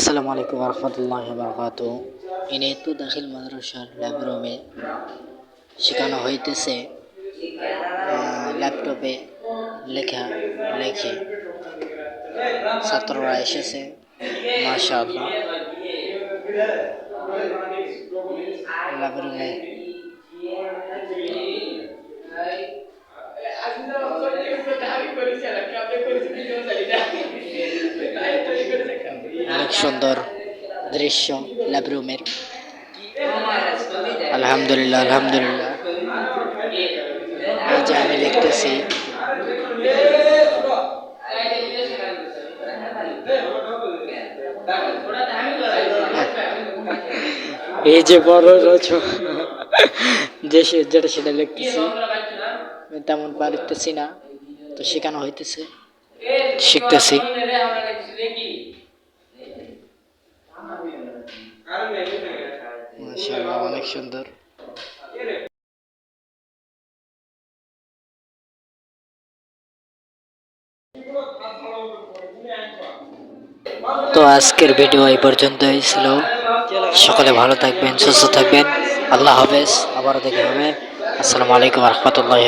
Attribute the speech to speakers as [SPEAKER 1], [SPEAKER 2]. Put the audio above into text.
[SPEAKER 1] আসসালামু আলাইকুম রহমতুল্লাহ বরকাত ইনেতু দাখিল মাদ্রাসার ল্যাব রুমে শেখানো হইতেছে আহ, ল্যাপটপে লেখা লেখে ছাত্ররা এসেছে মাশা আল্লাহ ল্যাব রুমে অনেক সুন্দর দৃশ্য ল্যাব রুমের আলহামদুলিল্লাহ আলহামদুলিল্লাহ। এই যে আমি লিখতেছি এই যে বড় রচো যে যেটা সেটা লিখতেছি তেমন পারতেছি না। তো শেখানো হইতেছে, শিখতেছি। মাশাআল্লাহ, অনেক সুন্দর। তো আজকের ভিডিও এই পর্যন্তই ছিল। সকলে ভালো থাকবেন, সুস্থ থাকবেন। আল্লাহ হাফেজ, আবারও দেখা হবে। আসসালামু আলাইকুম রহমতুল্লাহ